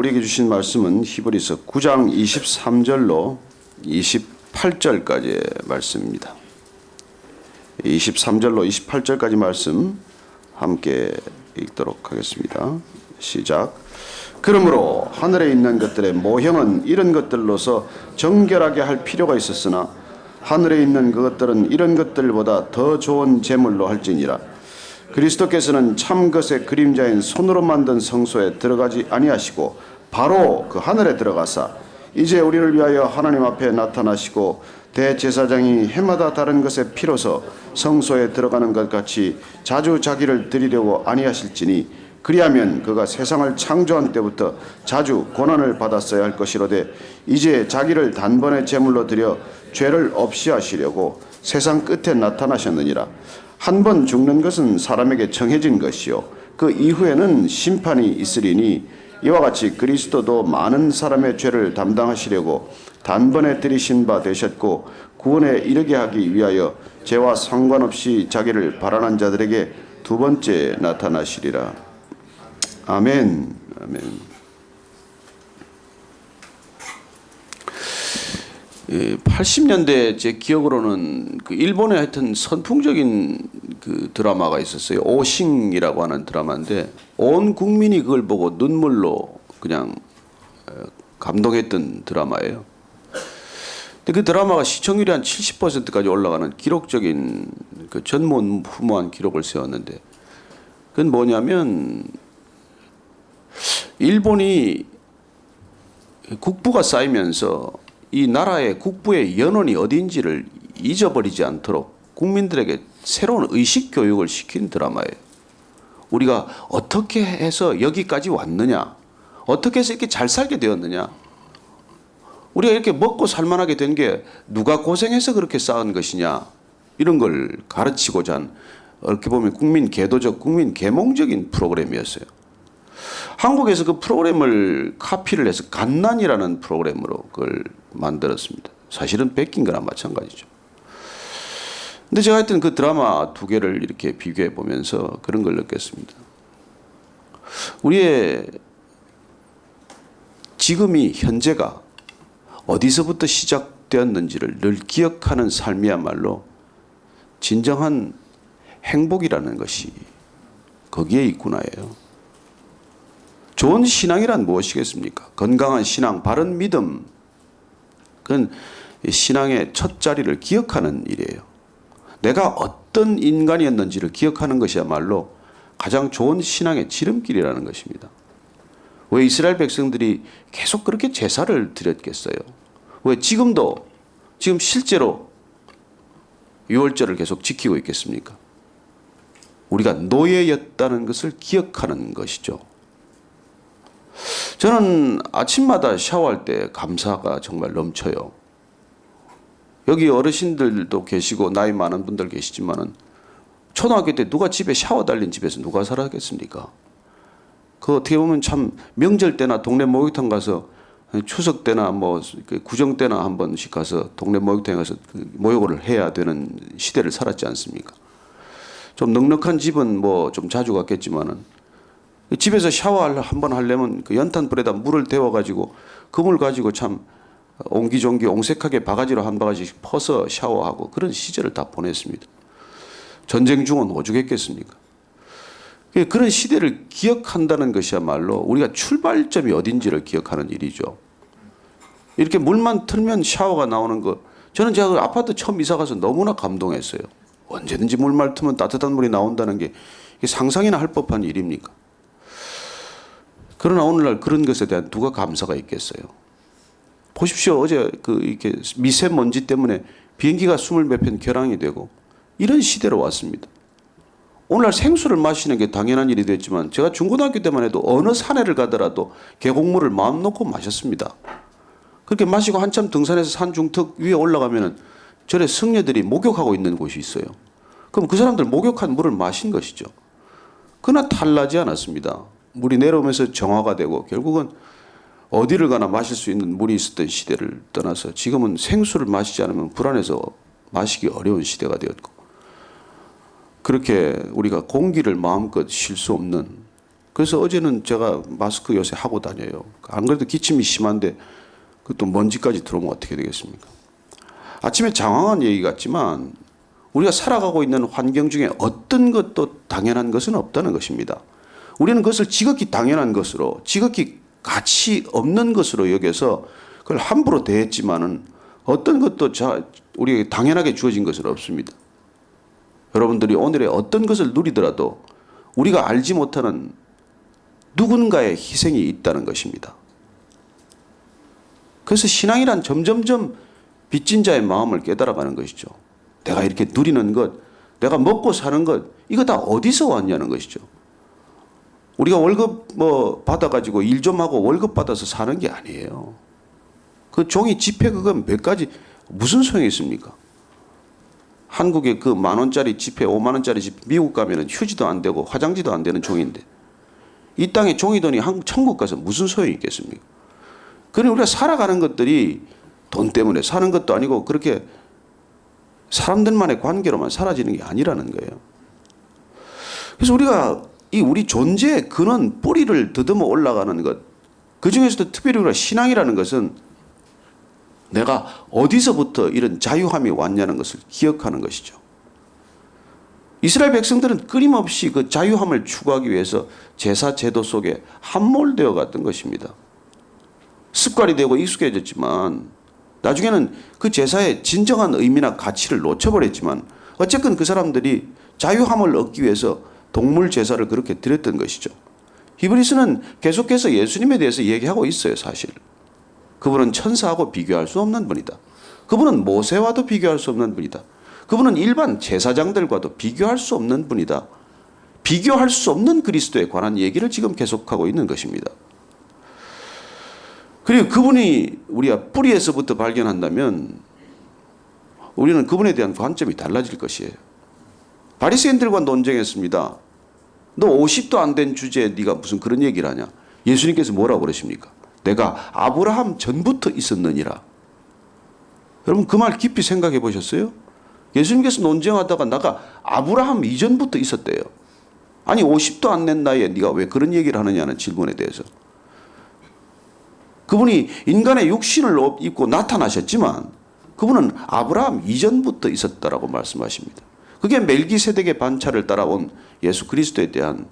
우리에게 주신 말씀은 히브리서 9장 23절로 28절까지의 말씀입니다. 23절로 28절까지 말씀 함께 읽도록 하겠습니다. 시작. 그러므로 하늘에 있는 것들의 모형은 이런 것들로서 정결하게 할 필요가 있었으나 하늘에 있는 그것들은 이런 것들보다 더 좋은 제물로 할지니라. 그리스도께서는 참 것의 그림자인 손으로 만든 성소에 들어가지 아니하시고 바로 그 하늘에 들어가사 이제 우리를 위하여 하나님 앞에 나타나시고 대제사장이 해마다 다른 것에 피로서 성소에 들어가는 것 같이 자주 자기를 드리려고 아니하실지니 그리하면 그가 세상을 창조한 때부터 자주 고난을 받았어야 할 것이로되 이제 자기를 단번에 제물로 드려 죄를 없이 하시려고 세상 끝에 나타나셨느니라 한 번 죽는 것은 사람에게 정해진 것이요 그 이후에는 심판이 있으리니 이와 같이 그리스도도 많은 사람의 죄를 담당하시려고 단번에 들이신 바 되셨고 구원에 이르게 하기 위하여 죄와 상관없이 자기를 바라는 자들에게 두 번째 나타나시리라. 아멘. 아멘. 80년대 제 기억으로는 그 일본에 하여튼 선풍적인 그 드라마가 있었어요. 오싱이라고 하는 드라마인데 온 국민이 그걸 보고 눈물로 그냥 어, 감동했던 드라마예요. 근데 그 드라마가 시청률이 한 70%까지 올라가는 기록적인 그 전무후무한 기록을 세웠는데 그건 뭐냐면 일본이 국부가 쌓이면서 이 나라의 국부의 연원이 어디인지를 잊어버리지 않도록 국민들에게 새로운 의식 교육을 시킨 드라마예요. 우리가 어떻게 해서 여기까지 왔느냐? 어떻게 해서 이렇게 잘 살게 되었느냐? 우리가 이렇게 먹고 살만하게 된 게 누가 고생해서 그렇게 쌓은 것이냐? 이런 걸 가르치고자 한 이렇게 보면 국민 개도적, 국민 계몽적인 프로그램이었어요. 한국에서 그 프로그램을 카피를 해서 갓난이라는 프로그램으로 그걸 만들었습니다. 사실은 뺏긴 거나 마찬가지죠. 근데 제가 하여튼 그 드라마 두 개를 이렇게 비교해 보면서 그런 걸 느꼈습니다. 우리의 지금이 현재가 어디서부터 시작되었는지를 늘 기억하는 삶이야말로 진정한 행복이라는 것이 거기에 있구나예요. 좋은 신앙이란 무엇이겠습니까? 건강한 신앙, 바른 믿음. 그건 신앙의 첫 자리를 기억하는 일이에요. 내가 어떤 인간이었는지를 기억하는 것이야말로 가장 좋은 신앙의 지름길이라는 것입니다. 왜 이스라엘 백성들이 계속 그렇게 제사를 드렸겠어요? 왜 지금도 지금 실제로 유월절을 계속 지키고 있겠습니까? 우리가 노예였다는 것을 기억하는 것이죠. 저는 아침마다 샤워할 때 감사가 정말 넘쳐요. 여기 어르신들도 계시고 나이 많은 분들 계시지만은 초등학교 때 누가 집에 샤워 달린 집에서 누가 살았겠습니까? 그 어떻게 보면 참 명절 때나 동네 목욕탕 가서 추석 때나 뭐 구정 때나 한 번씩 가서 동네 목욕탕에 가서 그 목욕을 해야 되는 시대를 살았지 않습니까? 좀 넉넉한 집은 뭐 좀 자주 갔겠지만은 집에서 샤워 한번 하려면 그 연탄불에다 물을 데워 가지고 그물 가지고 참 옹기종기 옹색하게 바가지로 한 바가지씩 퍼서 샤워하고 그런 시절을 다 보냈습니다. 전쟁 중은 오죽했겠습니까? 그런 시대를 기억한다는 것이야말로 우리가 출발점이 어딘지를 기억하는 일이죠. 이렇게 물만 틀면 샤워가 나오는 거 저는 제가 그 아파트 처음 이사 가서 너무나 감동했어요. 언제든지 물만 틀면 따뜻한 물이 나온다는 게 상상이나 할 법한 일입니까? 그러나 오늘날 그런 것에 대한 누가 감사가 있겠어요? 보십시오. 어제 그 이렇게 미세먼지 때문에 비행기가 스물 몇 편 결항이 되고 이런 시대로 왔습니다. 오늘날 생수를 마시는 게 당연한 일이 됐지만 제가 중고등학교 때만 해도 어느 산에를 가더라도 계곡물을 마음 놓고 마셨습니다. 그렇게 마시고 한참 등산해서 산 중턱 위에 올라가면은 절에 승려들이 목욕하고 있는 곳이 있어요. 그럼 그 사람들 목욕한 물을 마신 것이죠. 그러나 탈나지 않았습니다. 물이 내려오면서 정화가 되고 결국은 어디를 가나 마실 수 있는 물이 있었던 시대를 떠나서 지금은 생수를 마시지 않으면 불안해서 마시기 어려운 시대가 되었고 그렇게 우리가 공기를 마음껏 쉴 수 없는 그래서 어제는 제가 마스크 요새 하고 다녀요. 안 그래도 기침이 심한데 그것도 먼지까지 들어오면 어떻게 되겠습니까? 아침에 장황한 얘기 같지만 우리가 살아가고 있는 환경 중에 어떤 것도 당연한 것은 없다는 것입니다. 우리는 그것을 지극히 당연한 것으로 지극히 가치 없는 것으로 여겨서 그걸 함부로 대했지만은 어떤 것도 자, 우리에게 당연하게 주어진 것은 없습니다. 여러분들이 오늘의 어떤 것을 누리더라도 우리가 알지 못하는 누군가의 희생이 있다는 것입니다. 그래서 신앙이란 점점점 빚진 자의 마음을 깨달아가는 것이죠. 내가 이렇게 누리는 것, 내가 먹고 사는 것, 이거 다 어디서 왔냐는 것이죠. 우리가 월급 뭐 받아가지고 일 좀 하고 월급 받아서 사는 게 아니에요. 그 종이 지폐 그거 몇 가지 무슨 소용이 있습니까? 한국에 그만 원짜리 지폐, 오만 원짜리 지폐 미국 가면은 휴지도 안 되고 화장지도 안 되는 종인데 이 땅에 종이 돈이 한국 천국 가서 무슨 소용이 있겠습니까? 그러니 우리가 살아가는 것들이 돈 때문에 사는 것도 아니고 그렇게 사람들만의 관계로만 사라지는 게 아니라는 거예요. 그래서 우리가 이 우리 존재의 근원 뿌리를 더듬어 올라가는 것, 그 중에서도 특별히 우리가 신앙이라는 것은 내가 어디서부터 이런 자유함이 왔냐는 것을 기억하는 것이죠. 이스라엘 백성들은 끊임없이 그 자유함을 추구하기 위해서 제사 제도 속에 함몰되어 갔던 것입니다. 습관이 되고 익숙해졌지만 나중에는 그 제사의 진정한 의미나 가치를 놓쳐버렸지만 어쨌든 그 사람들이 자유함을 얻기 위해서 동물 제사를 그렇게 드렸던 것이죠. 히브리스는 계속해서 예수님에 대해서 얘기하고 있어요, 사실. 그분은 천사하고 비교할 수 없는 분이다. 그분은 모세와도 비교할 수 없는 분이다. 그분은 일반 제사장들과도 비교할 수 없는 분이다. 비교할 수 없는 그리스도에 관한 얘기를 지금 계속하고 있는 것입니다. 그리고 그분이 우리가 뿌리에서부터 발견한다면 우리는 그분에 대한 관점이 달라질 것이에요. 바리새인들과 논쟁했습니다. 너 50도 안 된 주제에 네가 무슨 그런 얘기를 하냐? 예수님께서 뭐라고 그러십니까? 내가 아브라함 전부터 있었느니라. 여러분 그 말 깊이 생각해 보셨어요? 예수님께서 논쟁하다가 나가 아브라함 이전부터 있었대요. 아니 50도 안된 나이에 네가 왜 그런 얘기를 하느냐는 질문에 대해서 그분이 인간의 육신을 입고 나타나셨지만 그분은 아브라함 이전부터 있었다라고 말씀하십니다. 그게 멜기세덱의 반차를 따라온 예수 그리스도에 대한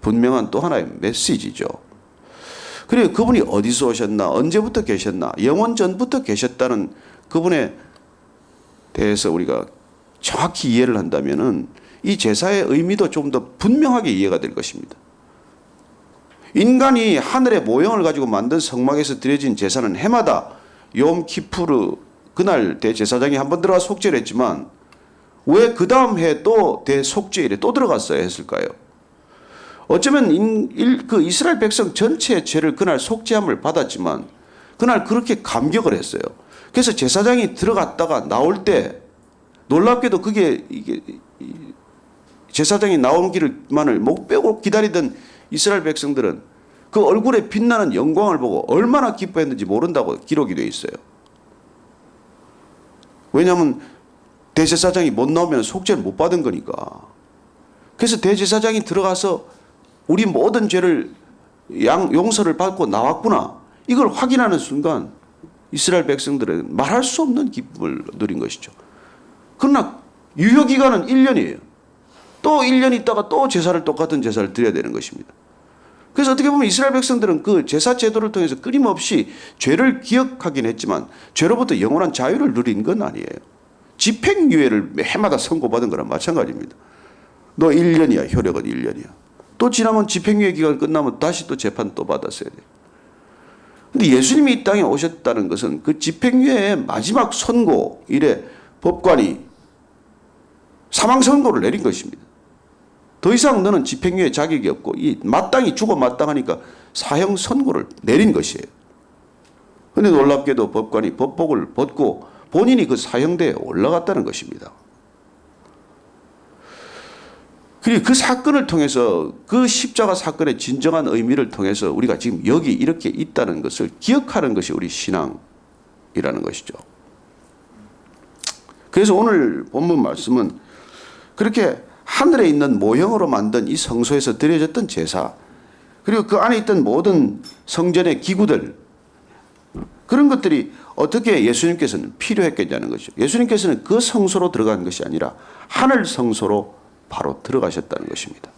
분명한 또 하나의 메시지죠. 그리고 그분이 어디서 오셨나, 언제부터 계셨나, 영원 전부터 계셨다는 그분에 대해서 우리가 정확히 이해를 한다면은 이 제사의 의미도 좀 더 분명하게 이해가 될 것입니다. 인간이 하늘의 모형을 가지고 만든 성막에서 드려진 제사는 해마다 욤 키푸르 그날 대제사장이 한 번 들어가 속죄를 했지만 왜 그 다음 해 또 대속죄일에 또 들어갔어야 했을까요? 어쩌면 인, 일, 그 이스라엘 백성 전체의 죄를 그날 속죄함을 받았지만 그날 그렇게 감격을 했어요. 그래서 제사장이 들어갔다가 나올 때 놀랍게도 그게 이게 제사장이 나오기를만을 목 빼고 기다리던 이스라엘 백성들은 그 얼굴에 빛나는 영광을 보고 얼마나 기뻐했는지 모른다고 기록이 되어 있어요. 왜냐하면 대제사장이 못 나오면 속죄를 못 받은 거니까. 그래서 대제사장이 들어가서 우리 모든 죄를 양, 용서를 받고 나왔구나. 이걸 확인하는 순간 이스라엘 백성들은 말할 수 없는 기쁨을 누린 것이죠. 그러나 유효 기간은 1년이에요. 또 1년 있다가 또 제사를 똑같은 제사를 드려야 되는 것입니다. 그래서 어떻게 보면 이스라엘 백성들은 그 제사 제도를 통해서 끊임없이 죄를 기억하긴 했지만 죄로부터 영원한 자유를 누린 건 아니에요. 집행유예를 해마다 선고받은 거랑 마찬가지입니다. 너 1년이야. 효력은 1년이야. 또 지나면 집행유예 기간 끝나면 다시 또 재판 또 받았어야 돼. 근데 예수님이 이 땅에 오셨다는 것은 그 집행유예의 마지막 선고 이래 법관이 사망 선고를 내린 것입니다. 더 이상 너는 집행유예 자격이 없고 이 마땅히 죽어 마땅하니까 사형 선고를 내린 것이에요. 근데 놀랍게도 법관이 법복을 벗고 본인이 그 사형대에 올라갔다는 것입니다. 그리고 그 사건을 통해서 그 십자가 사건의 진정한 의미를 통해서 우리가 지금 여기 이렇게 있다는 것을 기억하는 것이 우리 신앙이라는 것이죠. 그래서 오늘 본문 말씀은 그렇게 하늘에 있는 모형으로 만든 이 성소에서 드려졌던 제사 그리고 그 안에 있던 모든 성전의 기구들 그런 것들이 어떻게 예수님께서는 필요했겠냐는 것이죠. 예수님께서는 그 성소로 들어간 것이 아니라 하늘 성소로 바로 들어가셨다는 것입니다.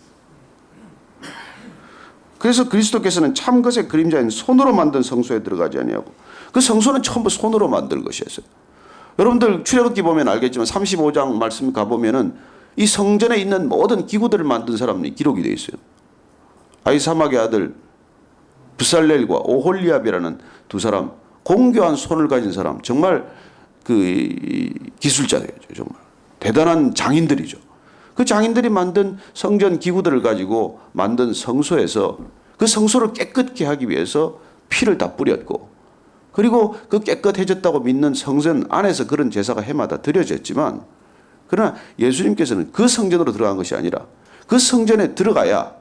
그래서 그리스도께서는 참 것의 그림자인 손으로 만든 성소에 들어가지 아니하고 그 성소는 전부 손으로 만든 것이었어요. 여러분들 출애굽기 보면 알겠지만 35장 말씀 가 보면은 이 성전에 있는 모든 기구들을 만든 사람이 기록이 되어 있어요. 아이사막의 아들 부살렐과 오홀리압이라는 두 사람 공교한 손을 가진 사람 정말 그 기술자예요 정말 대단한 장인들이죠. 그 장인들이 만든 성전 기구들을 가지고 만든 성소에서 그 성소를 깨끗게 하기 위해서 피를 다 뿌렸고 그리고 그 깨끗해졌다고 믿는 성전 안에서 그런 제사가 해마다 드려졌지만 그러나 예수님께서는 그 성전으로 들어간 것이 아니라 그 성전에 들어가야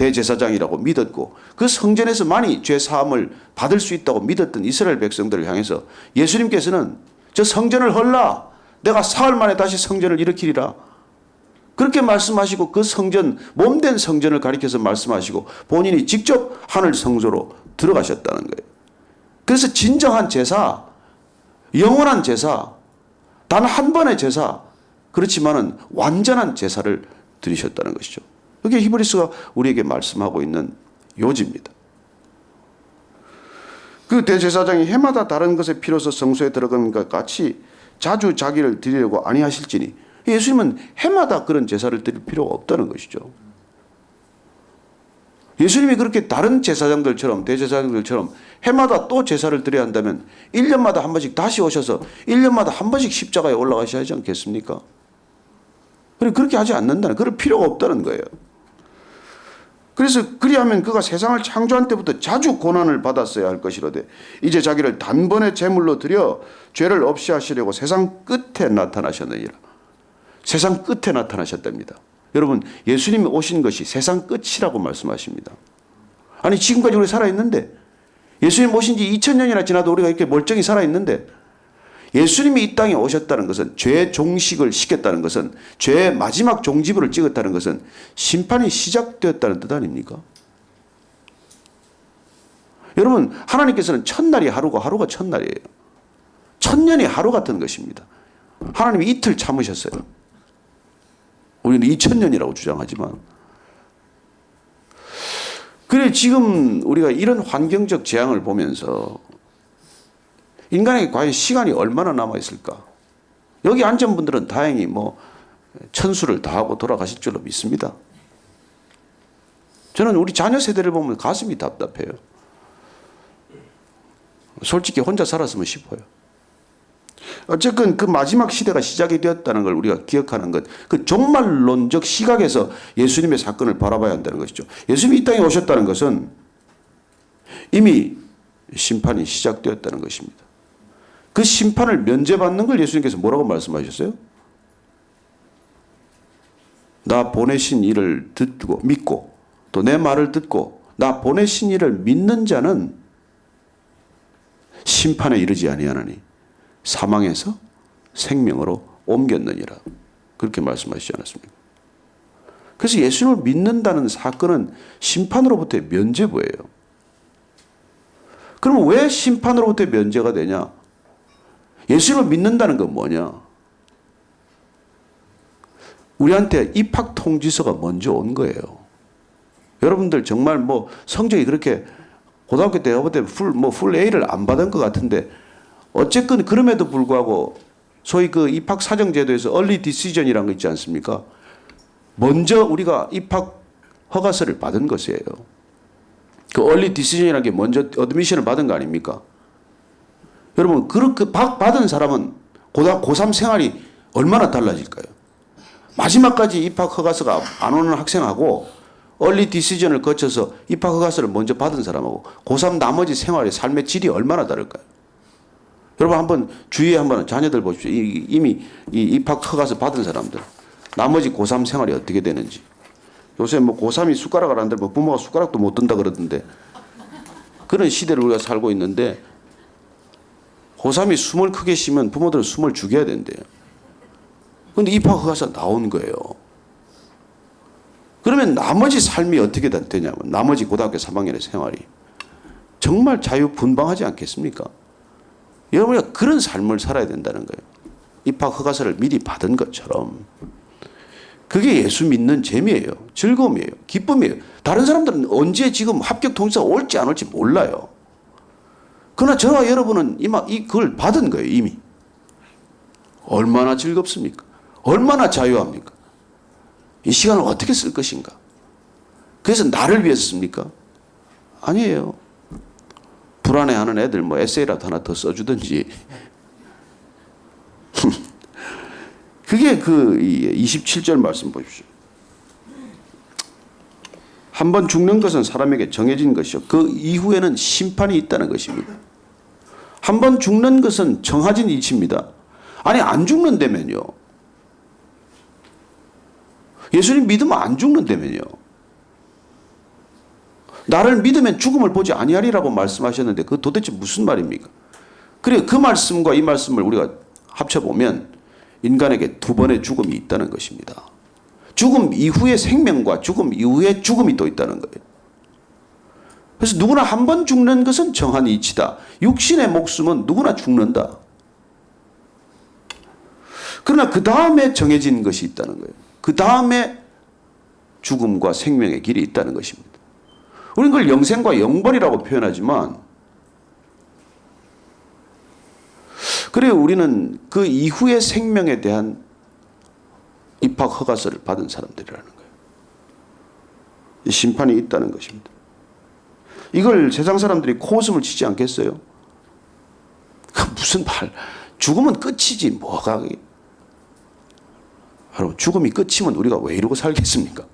대제사장이라고 믿었고 그 성전에서만이 죄 사함을 받을 수 있다고 믿었던 이스라엘 백성들을 향해서 예수님께서는 저 성전을 헐라 내가 사흘 만에 다시 성전을 일으키리라 그렇게 말씀하시고 그 성전 몸된 성전을 가리켜서 말씀하시고 본인이 직접 하늘 성소로 들어가셨다는 거예요. 그래서 진정한 제사, 영원한 제사, 단 한 번의 제사, 그렇지만은 완전한 제사를 드리셨다는 것이죠. 그게 히브리스가 우리에게 말씀하고 있는 요지입니다. 그 대제사장이 해마다 다른 것에 필요서 성소에 들어가는 것 같이 자주 자기를 드리려고 아니하실지니 예수님은 해마다 그런 제사를 드릴 필요가 없다는 것이죠. 예수님이 그렇게 다른 제사장들처럼 대제사장들처럼 해마다 또 제사를 드려야 한다면 1년마다 한 번씩 다시 오셔서 1년마다 한 번씩 십자가에 올라가셔야 하지 않겠습니까? 그렇게 하지 않는다는 그럴 필요가 없다는 거예요. 그래서 그리하면 그가 세상을 창조한 때부터 자주 고난을 받았어야 할 것이로되 이제 자기를 단번에 제물로 드려 죄를 없이 하시려고 세상 끝에 나타나셨느니라. 세상 끝에 나타나셨답니다. 여러분 예수님이 오신 것이 세상 끝이라고 말씀하십니다. 아니 지금까지 우리 살아 있는데 예수님 오신 지 2000년이나 지나도 우리가 이렇게 멀쩡히 살아 있는데 예수님이 이 땅에 오셨다는 것은 죄 종식을 시켰다는 것은 죄의 마지막 종지부를 찍었다는 것은 심판이 시작되었다는 뜻 아닙니까? 여러분 하나님께서는 첫날이 하루고 하루가 첫날이에요. 천년이 하루 같은 것입니다. 하나님이 이틀 참으셨어요. 우리는 2000년이라고 주장하지만 그래 지금 우리가 이런 환경적 재앙을 보면서 인간에게 과연 시간이 얼마나 남아 있을까? 여기 앉은 분들은 다행히 뭐 천수를 다하고 돌아가실 줄로 믿습니다. 저는 우리 자녀 세대를 보면 가슴이 답답해요. 솔직히 혼자 살았으면 싶어요. 어쨌든 그 마지막 시대가 시작이 되었다는 걸 우리가 기억하는 것, 그 종말론적 시각에서 예수님의 사건을 바라봐야 한다는 것이죠. 예수님이 이 땅에 오셨다는 것은 이미 심판이 시작되었다는 것입니다. 그 심판을 면제받는 걸 예수님께서 뭐라고 말씀하셨어요? 나 보내신 이를 듣고 믿고 또 내 말을 듣고 나 보내신 이를 믿는 자는 심판에 이르지 아니하나니 사망에서 생명으로 옮겼느니라. 그렇게 말씀하시지 않았습니까? 그래서 예수님을 믿는다는 사건은 심판으로부터의 면제부예요. 그러면 왜 심판으로부터의 면제가 되냐? 예수님을 믿는다는 건 뭐냐? 우리한테 입학 통지서가 먼저 온 거예요. 여러분들 정말 뭐 성적이 그렇게 고등학교 때 해볼 때풀뭐풀 A를 안 받은 것 같은데 어쨌건 그럼에도 불구하고 소위 그 입학 사정 제도에서 얼리 디시전이라는 거 있지 않습니까? 먼저 우리가 입학 허가서를 받은 것이에요. 그 얼리 디시전이라는 게 먼저 어드미션을 받은 거 아닙니까? 여러분 그렇게 받은 사람은 고등 고3 생활이 얼마나 달라질까요? 마지막까지 입학 허가서가 안 오는 학생하고 얼리 디시전을 거쳐서 입학 허가서를 먼저 받은 사람하고 고3 나머지 생활의 삶의 질이 얼마나 다를까요? 여러분 한번 주위에 한번 자녀들 보십시오. 이미 이 입학 허가서 받은 사람들 나머지 고3 생활이 어떻게 되는지. 요새 뭐 고3이 숟가락을 안 들고 부모가 숟가락도 못 든다 그러던데 그런 시대를 우리가 살고 있는데 고3이 숨을 크게 쉬면 부모들은 숨을 죽여야 된대요. 근데 입학 허가서 나온 거예요. 그러면 나머지 삶이 어떻게 되냐면 나머지 고등학교 3학년의 생활이 정말 자유분방하지 않겠습니까? 여러분이 그런 삶을 살아야 된다는 거예요. 입학 허가서를 미리 받은 것처럼 그게 예수 믿는 재미예요. 즐거움이에요. 기쁨이에요. 다른 사람들은 언제 지금 합격 통지서가 올지 안 올지 몰라요. 그러나 저와 여러분은 이마 이 그걸 받은 거예요, 이미. 얼마나 즐겁습니까? 얼마나 자유합니까? 이 시간을 어떻게 쓸 것인가? 그래서 나를 위해서 씁니까? 아니에요. 불안해하는 애들 뭐 에세이라도 하나 더 써주든지. 그게 그 27절 말씀 보십시오. 한 번 죽는 것은 사람에게 정해진 것이요. 그 이후에는 심판이 있다는 것입니다. 한 번 죽는 것은 정해진 이치입니다. 아니 안 죽는다면요. 예수님 믿으면 안 죽는다면요. 나를 믿으면 죽음을 보지 아니하리라고 말씀하셨는데 그 도대체 무슨 말입니까? 그래 그 말씀과 이 말씀을 우리가 합쳐보면 인간에게 두 번의 죽음이 있다는 것입니다. 죽음 이후의 생명과 죽음 이후의 죽음이 또 있다는 거예요. 그래서 누구나 한 번 죽는 것은 정한 이치다. 육신의 목숨은 누구나 죽는다. 그러나 그 다음에 정해진 것이 있다는 거예요. 그 다음에 죽음과 생명의 길이 있다는 것입니다. 우리는 그걸 영생과 영벌이라고 표현하지만 그래요 우리는 그 이후의 생명에 대한 입학 허가서를 받은 사람들이라는 거예요. 이 심판이 있다는 것입니다. 이걸 세상 사람들이 코웃음을 치지 않겠어요? 그 무슨 말? 죽으면 끝이지 뭐가 여러분 죽음이 끝이면 우리가 왜 이러고 살겠습니까?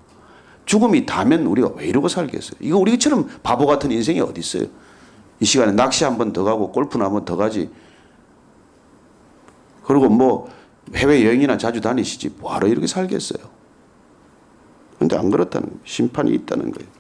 죽음이 다면 우리가 왜 이러고 살겠어요? 이거 우리처럼 바보 같은 인생이 어디 있어요? 이 시간에 낚시 한 번 더 가고 골프나 한 번 더 가지. 그리고 뭐 해외 여행이나 자주 다니시지 뭐하러 이렇게 살겠어요? 근데 안 그렇다는 거예요. 심판이 있다는 거예요.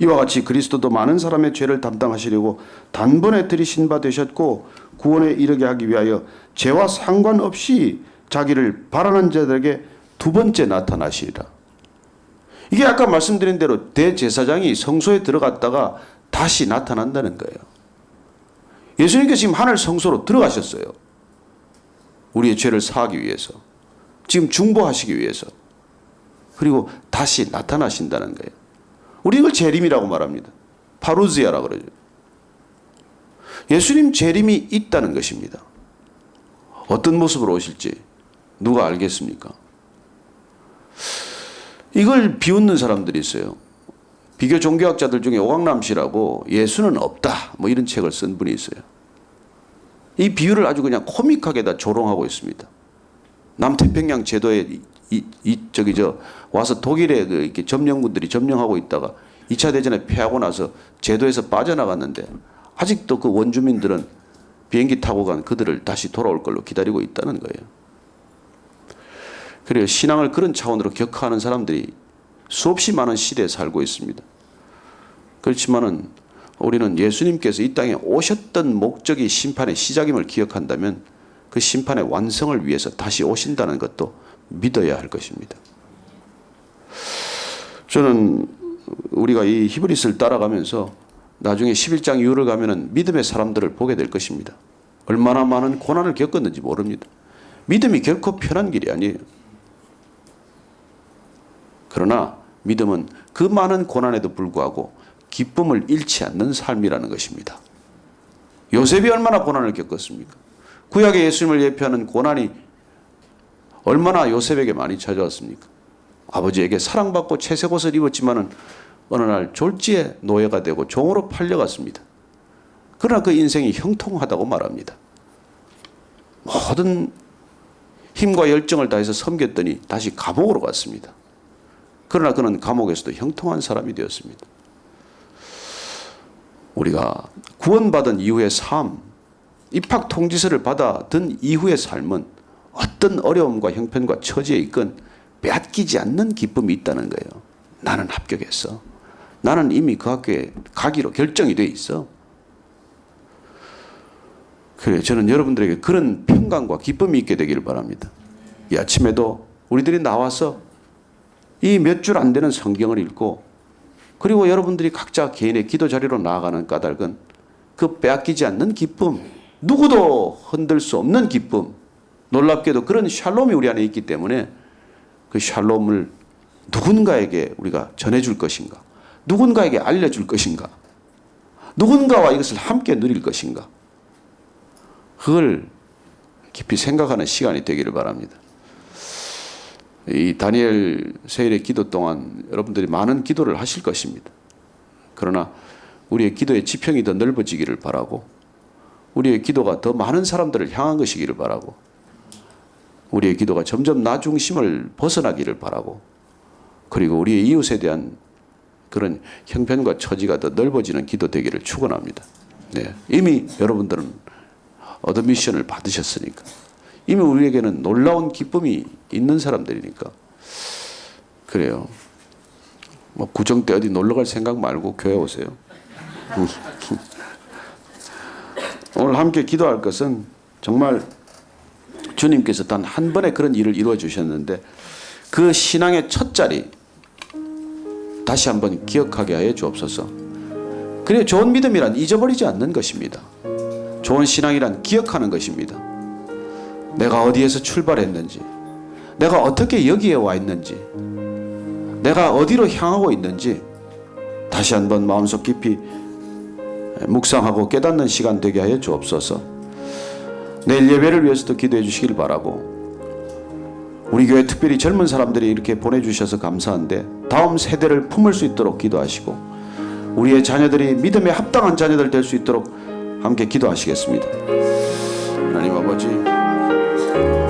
이와 같이 그리스도도 많은 사람의 죄를 담당하시려고 단번에 들이신 바 되셨고 구원에 이르게 하기 위하여 죄와 상관없이 자기를 바라는 자들에게 두 번째 나타나시리라. 이게 아까 말씀드린 대로 대제사장이 성소에 들어갔다가 다시 나타난다는 거예요. 예수님께서 지금 하늘 성소로 들어가셨어요. 우리의 죄를 사하기 위해서. 지금 중보하시기 위해서. 그리고 다시 나타나신다는 거예요. 우리 이걸 재림이라고 말합니다. 파루지아라 그러죠. 예수님 재림이 있다는 것입니다. 어떤 모습으로 오실지 누가 알겠습니까? 이걸 비웃는 사람들이 있어요. 비교 종교학자들 중에 오강남 씨라고 예수는 없다 뭐 이런 책을 쓴 분이 있어요. 이 비유를 아주 그냥 코믹하게 다 조롱하고 있습니다. 남태평양 제도에 이, 이, 이 저기 저 와서 독일에 그 이렇게 점령군들이 점령하고 있다가 2차 대전에 패하고 나서 제도에서 빠져나갔는데 아직도 그 원주민들은 비행기 타고 간 그들을 다시 돌아올 걸로 기다리고 있다는 거예요. 그래요. 신앙을 그런 차원으로 격하하는 사람들이 수없이 많은 시대에 살고 있습니다. 그렇지만은 우리는 예수님께서 이 땅에 오셨던 목적이 심판의 시작임을 기억한다면 그 심판의 완성을 위해서 다시 오신다는 것도 믿어야 할 것입니다. 저는 우리가 이 히브리스를 따라가면서 나중에 11장 이후를 가면은 믿음의 사람들을 보게 될 것입니다. 얼마나 많은 고난을 겪었는지 모릅니다. 믿음이 결코 편한 길이 아니에요. 그러나 믿음은 그 많은 고난에도 불구하고 기쁨을 잃지 않는 삶이라는 것입니다. 요셉이 얼마나 고난을 겪었습니까? 구약의 예수님을 예표하는 고난이 얼마나 요셉에게 많이 찾아왔습니까? 아버지에게 사랑받고 채색 옷을 입었지만은 어느 날 졸지에 노예가 되고 종으로 팔려갔습니다. 그러나 그 인생이 형통하다고 말합니다. 모든 힘과 열정을 다해서 섬겼더니 다시 감옥으로 갔습니다. 그러나 그는 감옥에서도 형통한 사람이 되었습니다. 우리가 구원받은 이후의 삶, 입학 통지서를 받아든 이후의 삶은 어떤 어려움과 형편과 처지에 있건 빼앗기지 않는 기쁨이 있다는 거예요. 나는 합격했어. 나는 이미 그 학교에 가기로 결정이 돼 있어. 그래, 저는 여러분들에게 그런 평강과 기쁨이 있게 되기를 바랍니다. 이 아침에도 우리들이 나와서 이 몇 줄 안 되는 성경을 읽고 그리고 여러분들이 각자 개인의 기도 자리로 나아가는 까닭은 그 빼앗기지 않는 기쁨, 누구도 흔들 수 없는 기쁨, 놀랍게도 그런 샬롬이 우리 안에 있기 때문에 그 샬롬을 누군가에게 우리가 전해줄 것인가, 누군가에게 알려줄 것인가, 누군가와 이것을 함께 누릴 것인가, 그걸 깊이 생각하는 시간이 되기를 바랍니다. 이 다니엘 세일의 기도 동안 여러분들이 많은 기도를 하실 것입니다. 그러나 우리의 기도의 지평이 더 넓어지기를 바라고 우리의 기도가 더 많은 사람들을 향한 것이기를 바라고 우리의 기도가 점점 나 중심을 벗어나기를 바라고 그리고 우리의 이웃에 대한 그런 형편과 처지가 더 넓어지는 기도 되기를 축원합니다. 네. 이미 여러분들은 어드 미션을 받으셨으니까 이미 우리에게는 놀라운 기쁨이 있는 사람들이니까 그래요. 뭐 구정 때 어디 놀러 갈 생각 말고 교회 오세요. 오늘 함께 기도할 것은 정말 주님께서 단 한 번의 그런 일을 이루어 주셨는데 그 신앙의 첫 자리 다시 한번 기억하게 하여 주옵소서. 그래 좋은 믿음이란 잊어버리지 않는 것입니다. 좋은 신앙이란 기억하는 것입니다. 내가 어디에서 출발했는지, 내가 어떻게 여기에 와 있는지, 내가 어디로 향하고 있는지 다시 한번 마음속 깊이 묵상하고 깨닫는 시간 되게 하여 주옵소서. 내일 예배를 위해서도 기도해 주시길 바라고 우리 교회 특별히 젊은 사람들이 이렇게 보내주셔서 감사한데 다음 세대를 품을 수 있도록 기도하시고 우리의 자녀들이 믿음에 합당한 자녀들 될 수 있도록 함께 기도하시겠습니다. 하나님 아버지 죄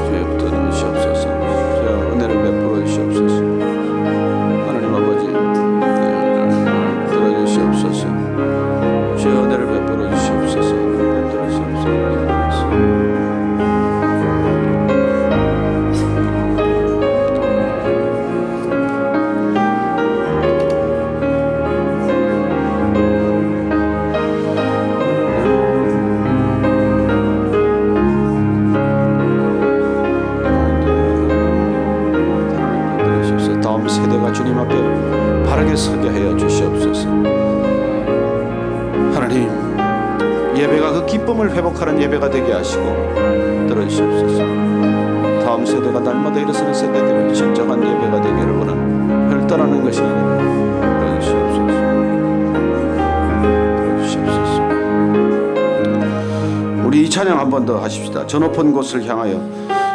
찬양 한 번 더 하십시다. 저 높은 곳을 향하여. 이거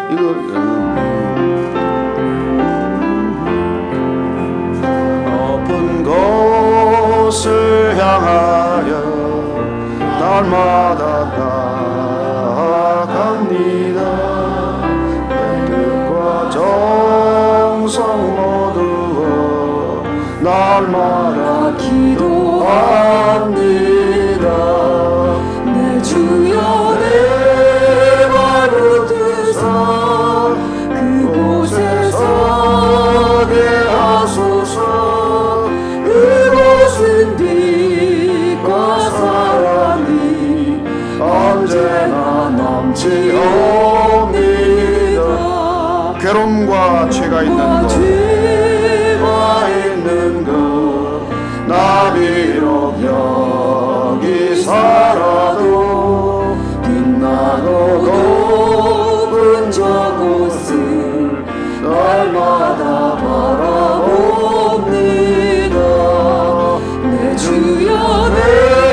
음, 높은 곳을 향하여 날마다 나아갑니다. 뜻과 정성 모두 날마다 기도합 주여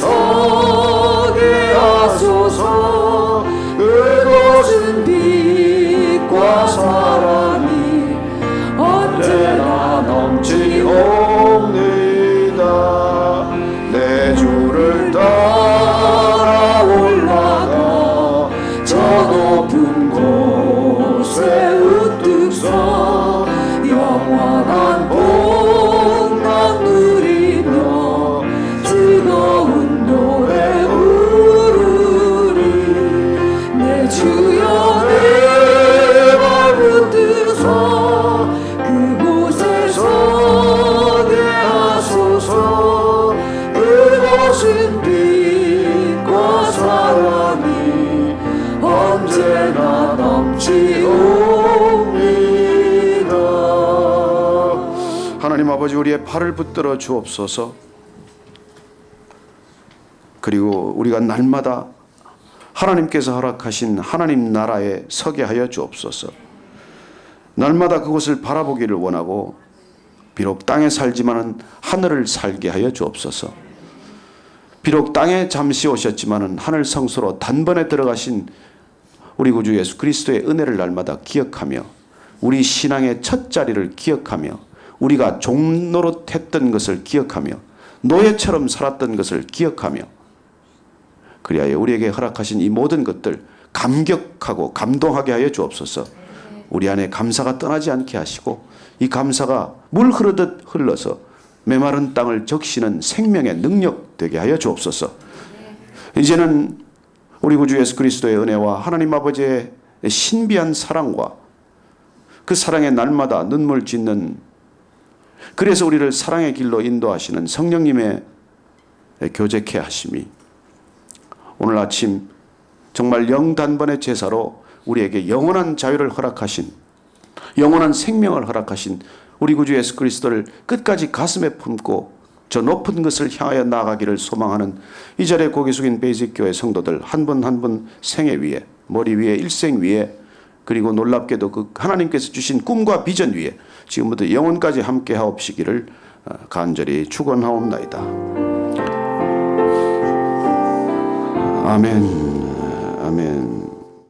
그곳 아버지 우리의 팔을 붙들어 주옵소서. 그리고 우리가 날마다 하나님께서 허락하신 하나님 나라에 서게 하여 주옵소서. 날마다 그곳을 바라보기를 원하고 비록 땅에 살지만은 하늘을 살게 하여 주옵소서. 비록 땅에 잠시 오셨지만은 하늘 성소로 단번에 들어가신 우리 구주 예수 그리스도의 은혜를 날마다 기억하며 우리 신앙의 첫 자리를 기억하며 우리가 종노릇 했던 것을 기억하며 노예처럼 살았던 것을 기억하며 그리하여 우리에게 허락하신 이 모든 것들 감격하고 감동하게 하여 주옵소서. 우리 안에 감사가 떠나지 않게 하시고 이 감사가 물 흐르듯 흘러서 메마른 땅을 적시는 생명의 능력 되게 하여 주옵소서. 이제는 우리 구주 예수 그리스도의 은혜와 하나님 아버지의 신비한 사랑과 그 사랑의 날마다 눈물 짓는 그래서 우리를 사랑의 길로 인도하시는 성령님의 교제케 하심이 오늘 아침 정말 영단번의 제사로 우리에게 영원한 자유를 허락하신 영원한 생명을 허락하신 우리 구주 예수 그리스도를 끝까지 가슴에 품고 저 높은 것을 향하여 나아가기를 소망하는 이 자리에 고개 숙인 베이직 교회 성도들 한 분 한 분 생애 위에 머리 위에 일생 위에 그리고 놀랍게도 그 하나님께서 주신 꿈과 비전 위에 지금부터 영원까지 함께 하옵시기를 어, 간절히 축원하옵나이다. 아멘. 아멘.